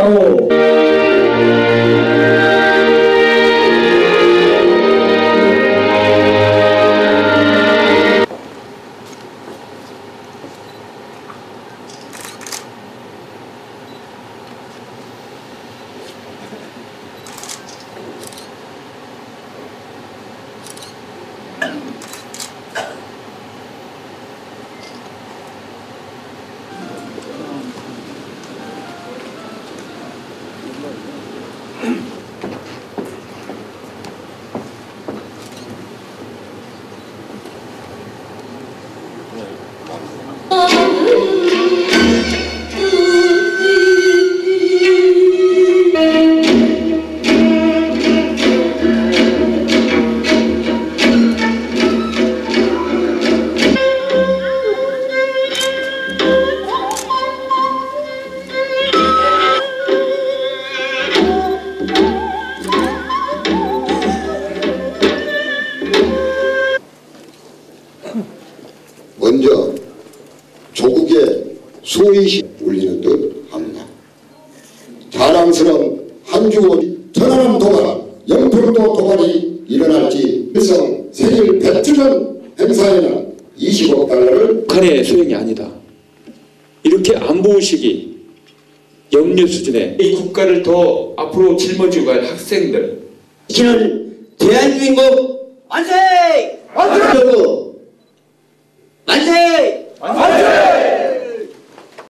哦。먼저 조국의 소위시 울리는 듯 합니다. 자랑스러운 한주원 천안함 도발, 영평도 도발이 일어날지 일성 생일 100주년 행사에는 20억 달러를 북한의 소행이 아니다. 이렇게 안보의식이 염려 수준의 이 국가를 더 앞으로 짊어지고 갈 학생들 지키는 대한민국 만세! 만세! Like